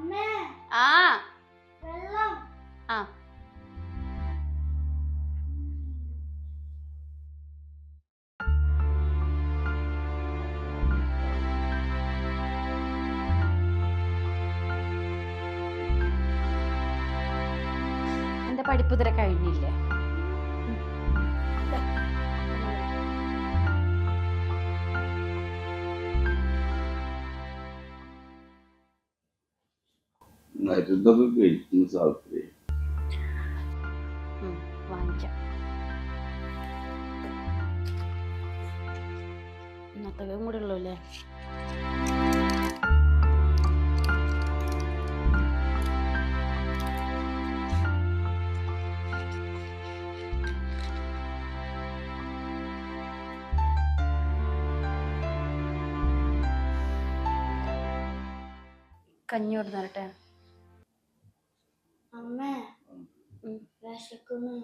അമ്മേ. ആ. വെള്ളം. ആ. എന്റെ പഠിപ്പ് ഇതുവരെ കഴിഞ്ഞില്ലേ? മരുന്നൊക്കെ കഴിക്കുന്ന ഉം, വാങ്ങിക്കാം ഇന്നത്തതും കൂടെ ഉള്ളൂ അല്ലേ കഞ്ഞി അമ്മേ. വിശക്കുന്നു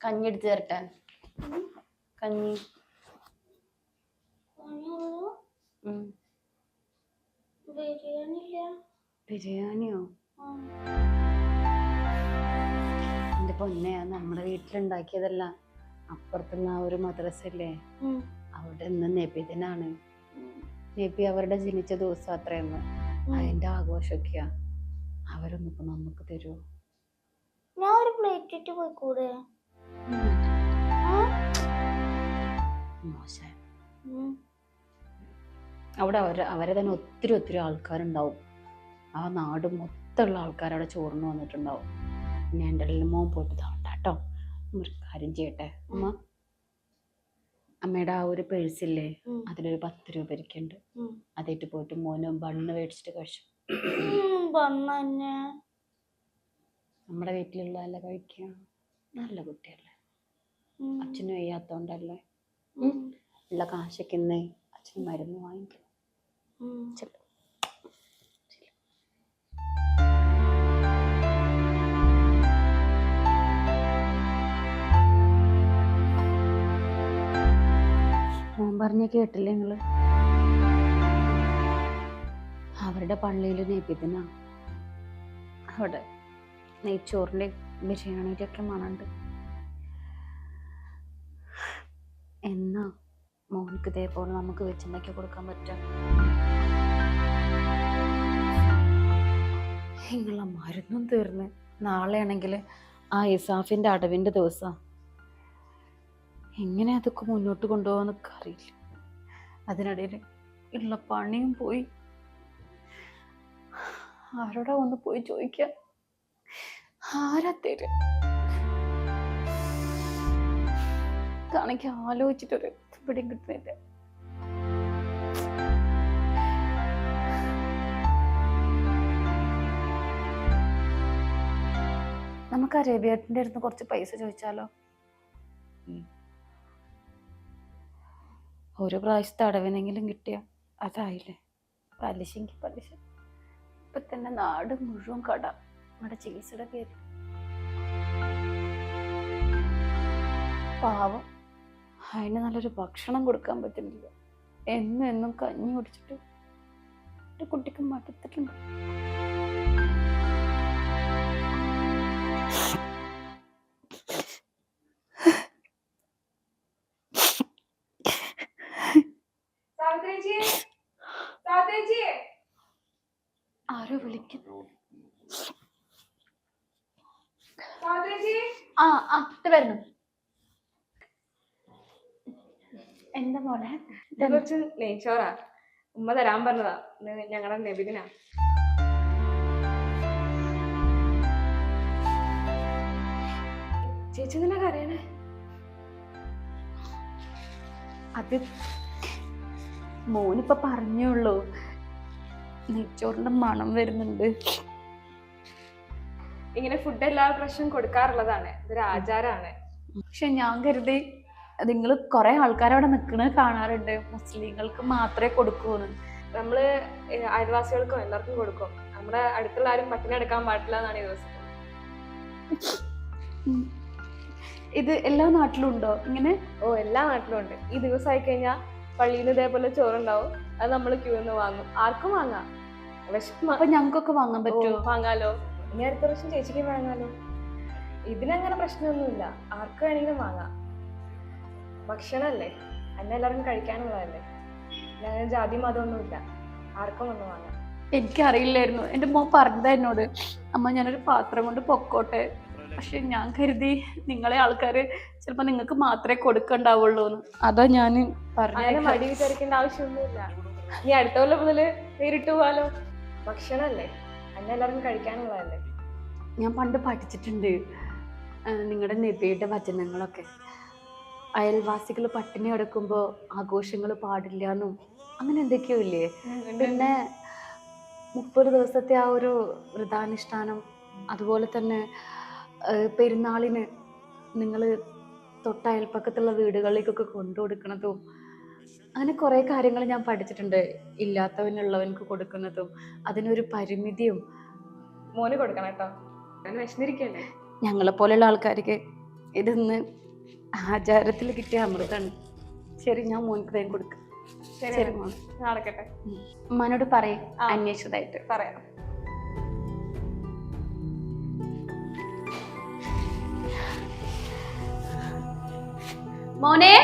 കഞ്ഞി എടുത്ത് തരട്ടെ കഞ്ഞി ബിരിയാണിയോ. എന്റെ പൊന്നെ നമ്മുടെ വീട്ടിലുണ്ടാക്കിയതല്ല. അപ്പുറത്തുനിന്ന് ആ ഒരു മദ്രസ ഇല്ലേ. അവിടെ നിന്ന് നബിദിനാണ്. ഉം. ബി അവരുടെ ജനിച്ച ദിവസം അത്രയെന്ന് അതിന്റെ ആഘോഷമൊക്കെയാ. അവരൊന്നും ഇപ്പൊ നമുക്ക് തരുമോ ഞാൻ ഒരു പ്ലേറ്റ് ഇട്ട് പോയിക്കൂടെ? മോശം. അവിടെ അവർ അവരെ തന്നെ ഒത്തിരി ഒത്തിരി ആൾക്കാരുണ്ടാവും. ആ നാട് മൊത്തമുള്ള ആൾക്കാർ അവിടെ ചോറിന് വന്നിട്ടുണ്ടാവും. ഞാൻ എന്റെ മോൻ പോയിട്ട് താണ്ട കേട്ടോ. ഒരു കാര്യം ചെയ്യട്ടെ. അമ്മ അമ്മയുടെ ആ ഒരു പേഴ്സില്ലേ അതിനൊരു അതിലൊരു പത്ത് രൂപ ഇരിക്കുന്നുണ്ട് അതേറ്റ് പോയിട്ട് മോനും ബണ്ണ് മേടിച്ചിട്ട് കഴിച്ചു. നമ്മുടെ വീട്ടിലുള്ളതല്ല കഴിക്കുക നല്ല കുട്ടിയല്ലേ. അച്ഛനും വയ്യാത്തോണ്ടല്ലേ. ഉള്ള കാശൊക്കെ ഇന്ന് അച്ഛന് മരുന്ന് വാങ്ങിക്കണം ചെല്ലു മോൻ പറഞ്ഞ കേട്ടില്ലേ നിങ്ങൾ? അവരുടെ പള്ളിയിൽ നെയ്പ്പിത്തിനാ അവിടെ നെയ്ച്ചോറിന്റെ ബിരിയാണിയുടെ ഒക്കെ മണമുണ്ട്. എന്നാ മോനിക്ക് ഇതേപോലെ നമുക്ക് വെച്ചുണ്ടാക്കി കൊടുക്കാൻ പറ്റും? നിങ്ങളെ മരുന്നും തീർന്ന് നാളെയാണെങ്കിൽ ആ ഇസാഫിന്റെ അടവിന്റെ ദിവസം. എങ്ങനെ അതൊക്കെ മുന്നോട്ട് കൊണ്ടുപോകാമെന്നൊക്കെ അറിയില്ല. അതിനിടയിൽ ഉള്ള പണിയും പോയി. ആരോടാ ഒന്ന് പോയി ചോദിക്കാം? ആരാ തരും? ഇതാണെങ്കിൽ ആലോചിച്ചിട്ടൊരു പിടിയും കിട്ടുന്നില്ല. നമുക്ക് ആ രവിയേട്ടന്റെ അടുത്ത് കുറച്ച് പൈസ ചോദിച്ചാലോ. ഒരു പ്രാവശ്യത്തെ അടവിനെങ്കിലും കിട്ടിയ അതായില്ലേ? പലിശയെങ്കിൽ പലിശ. ഇപ്പൊ തന്നെ നാട് മുഴുവൻ കട നമ്മുടെ ചികിത്സയുടെ പേര് പാവം. അതിന് നല്ലൊരു ഭക്ഷണം കൊടുക്കാൻ പറ്റുന്നില്ല. എന്നും എന്നും കഞ്ഞി കുടിച്ചിട്ട് ഒരു കുട്ടിക്ക് മടുത്തിട്ടുണ്ട്. ആരോ ആ ആ ഇത് വരുന്നു. എന്താ മോളെ? കുറച്ച് നെയ്ച്ചോറാ ഉമ്മ തരാൻ പറഞ്ഞതാ. ഞങ്ങളുടെ നബിദിനാ. ചേച്ചി എന്തിനാ കരയണേ? അത് മോനിപ്പോ പറഞ്ഞുള്ളൂ നെയ്ച്ചോറിന്റെ മണം വരുന്നുണ്ട്. ഇങ്ങനെ ഫുഡ് എല്ലാ പ്രാവശ്യം കൊടുക്കാറുള്ളതാണ്. ഇതൊരു ആചാരമാണ് പക്ഷെ ഞാൻ കരുതി നിങ്ങൾ കുറെ ആൾക്കാരവിടെ നിൽക്കുന്നത് കാണാറുണ്ട്. മുസ്ലിങ്ങൾക്ക് മാത്രമേ കൊടുക്കൂന്ന് നമ്മൾ അയൽവാസികൾക്കും എല്ലാവർക്കും കൊടുക്കും. നമ്മുടെ അടുത്തുള്ള ആരും പട്ടിണി എടുക്കാൻ പാടില്ല എന്നാണ് ഈ ദിവസം. ഇത് എല്ലാ നാട്ടിലും ഉണ്ടോ? ഇങ്ങനെ ഓ എല്ലാ നാട്ടിലും ഉണ്ട്. ഈ ദിവസമായി കഴിഞ്ഞാൽ പള്ളിയിൽ നിന്ന് ഇതേപോലെ ചോറുണ്ടാവും. അത് നമ്മൾ ക്യൂ എന്ന് വാങ്ങും. ആർക്കും വാങ്ങാം. വിശപ്പ് അപ്പൊ ഞങ്ങൾക്കൊക്കെ വാങ്ങാൻ പറ്റുമോ? വാങ്ങാലോ. ഇനി അടുത്ത പ്രാവശ്യം ചേച്ചിക്ക് വാങ്ങാലോ. ഇതിനങ്ങനെ പ്രശ്നമൊന്നുമില്ല. ആർക്ക് വേണമെങ്കിലും വാങ്ങാം. ഭക്ഷണമല്ലേ? അന്നെ എല്ലാവർക്കും കഴിക്കാനുള്ളതല്ലേ? ഞാൻ ജാതി മതമൊന്നുമില്ല. ആർക്കും ഒന്ന് വാങ്ങാം. എനിക്കറിയില്ലായിരുന്നു. എന്റെ മോ പറഞ്ഞതാ എന്നോട്. അമ്മ ഞാനൊരു പാത്രം കൊണ്ട് പൊക്കോട്ടെ. പക്ഷെ ഞാൻ കരുതി നിങ്ങളെ ആൾക്കാർ ചിലപ്പോൾ നിങ്ങൾക്ക് മാത്രമേ കൊടുക്കണ്ടാവുള്ളൂ എന്ന് അതാ ഞാൻ പറഞ്ഞു മടി വിചാരിക്കേണ്ട ആവശ്യമൊന്നുമില്ല. ഇനി അടുത്ത കൊല്ലം മുതൽ നേരിട്ട് പോവാലോ? ഭക്ഷണമല്ലേ? അന്നെ എല്ലാവർക്കും കഴിക്കാനുള്ളതല്ലേ? ഞാൻ പണ്ട് പഠിച്ചിട്ടുണ്ട്. നിങ്ങളുടെ നബിയുടെ വചനങ്ങളൊക്കെ. അയൽവാസികൾ പട്ടിണി കിടക്കുമ്പോൾ ആഘോഷങ്ങൾ പാടില്ല എന്നും അങ്ങനെ എന്തൊക്കെയോ ഇല്ലേ? പിന്നെ മുപ്പത് ദിവസത്തെ ആ ഒരു വ്രതാനുഷ്ഠാനം അതുപോലെ തന്നെ പെരുന്നാളിന് നിങ്ങൾ തൊട്ട അയൽപ്പക്കത്തുള്ള വീടുകളിലേക്കൊക്കെ കൊണ്ടു കൊടുക്കണതും അങ്ങനെ കുറേ കാര്യങ്ങൾ ഞാൻ പഠിച്ചിട്ടുണ്ട്. ഇല്ലാത്തവനുള്ളവനക്ക് കൊടുക്കുന്നതും അതിനൊരു പരിമിതിയും. മോന് കൊടുക്കണം കേട്ടോ. ഞാൻ വിശന്നിരിക്കല്ലേ? ഞങ്ങളെ പോലെയുള്ള ആൾക്കാർക്ക് ഇതൊന്ന് ആചാരത്തിൽ കിട്ടിയ അമൃതാണ്. ശരി ഞാൻ മോനിക്ക് വേഗം കൊടുക്കാം. ശരി മോൻ നടക്കട്ടെ. മോനോട് പറയും. അന്വേഷിച്ചതായിട്ട്. പറയാം. മോനെ